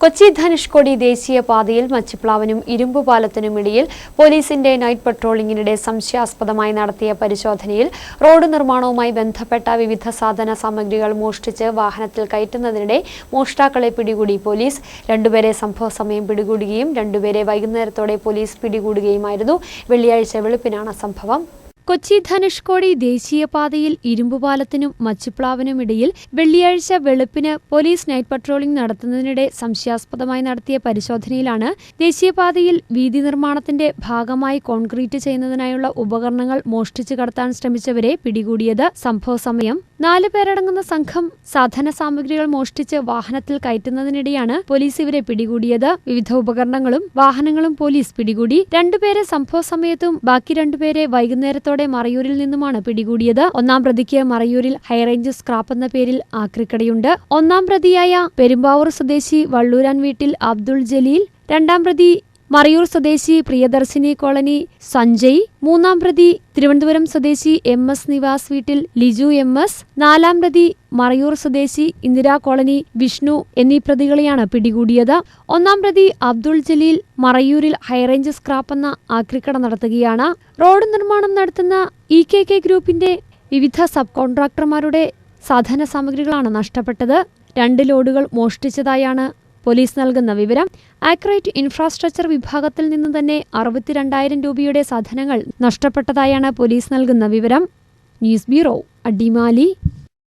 കൊച്ചി ധനുഷ്കോടി ദേശീയപാതയിൽ മച്ചിപ്ലാവനും ഇരുമ്പുപാലത്തിനുമിടയിൽ പോലീസിന്റെ നൈറ്റ് പട്രോളിംഗിനിടെ സംശയാസ്പദമായി നടത്തിയ പരിശോധനയിൽ റോഡ് നിർമ്മാണവുമായി ബന്ധപ്പെട്ട വിവിധ സാധന സാമഗ്രികൾ മോഷ്ടിച്ച് വാഹനത്തിൽ കയറ്റുന്നതിനിടെ മോഷ്ടാക്കളെ പിടികൂടി പോലീസ്. രണ്ടുപേരെ സംഭവ സമയം പിടികൂടുകയും രണ്ടുപേരെ വൈകുന്നേരത്തോടെ പോലീസ് പിടികൂടുകയുമായിരുന്നു. വെള്ളിയാഴ്ച വെളുപ്പിനാണ് സംഭവം. കൊച്ചി ധനുഷ്കോടി ദേശീയപാതയിൽ ഇരുമ്പുപാലത്തിനും മച്ചിപ്ലാവിനുമിടയിൽ വെള്ളിയാഴ്ച വെളുപ്പിന് പോലീസ് നൈറ്റ് പട്രോളിംഗ് നടത്തുന്നതിനിടെ സംശയാസ്പദമായി നടത്തിയ പരിശോധനയിലാണ് ദേശീയപാതയിൽ വീതി നിർമ്മാണത്തിന്റെ ഭാഗമായി കോൺക്രീറ്റ് ചെയ്യുന്നതിനായുള്ള ഉപകരണങ്ങൾ മോഷ്ടിച്ചു കടത്താൻ ശ്രമിച്ചവരെ പിടികൂടിയത് സംഭവ സമയം നാല് പേരടങ്ങുന്ന സംഘം സാധന സാമഗ്രികൾ മോഷ്ടിച്ച് വാഹനത്തിൽ കയറ്റുന്നതിനിടെയാണ് പോലീസ് ഇവരെ പിടികൂടിയത്. വിവിധ ഉപകരണങ്ങളും വാഹനങ്ങളും പോലീസ് പിടികൂടി. രണ്ടുപേരെ സംഭവ സമയത്തും ബാക്കി രണ്ടുപേരെ വൈകുന്നേരത്തോടെ മറയൂരിൽ നിന്നുമാണ് പിടികൂടിയത്. ഒന്നാം പ്രതിക്ക് മറയൂരിൽ ഹൈറേഞ്ച് സ്ക്രാപ്പ് എന്ന പേരിൽ ആക്രിക്കടയുണ്ട്. ഒന്നാം പ്രതിയായ പെരുമ്പാവൂർ സ്വദേശി വള്ളൂരാൻ വീട്ടിൽ അബ്ദുൾ ജലീൽ രണ്ടാം പ്രതി മറയൂർ സ്വദേശി പ്രിയദർശിനി കോളനി സഞ്ജയ് മൂന്നാം പ്രതി തിരുവനന്തപുരം സ്വദേശി എം എസ് നിവാസ് വീട്ടിൽ ലിജു എം എസ് നാലാം പ്രതി മറയൂർ സ്വദേശി ഇന്ദിരാ കോളനി വിഷ്ണു എന്നീ പ്രതികളെയാണ് പിടികൂടിയത്. ഒന്നാം പ്രതി അബ്ദുൾ ജലീൽ മറയൂരിൽ ഹൈറേഞ്ച് സ്ക്രാപ്പ് എന്ന ആക്രിക്കട നടത്തുകയാണ്. റോഡ് നിർമ്മാണം നടത്തുന്ന ഇ കെ കെ ഗ്രൂപ്പിന്റെ വിവിധ സബ് കോൺട്രാക്ടർമാരുടെ സാധന സാമഗ്രികളാണ് നഷ്ടപ്പെട്ടത്. രണ്ട് ലോഡുകൾ മോഷ്ടിച്ചതായാണ് പോലീസ് നൽകുന്ന വിവരം. ആക്രൈറ്റ് ഇൻഫ്രാസ്ട്രക്ചർ വിഭാഗത്തിൽ നിന്ന് തന്നെ അറുപത്തിരണ്ടായിരം രൂപയുടെ സാധനങ്ങൾ നഷ്ടപ്പെട്ടതായാണ് പോലീസ് നൽകുന്ന വിവരം. News bureau Adimali.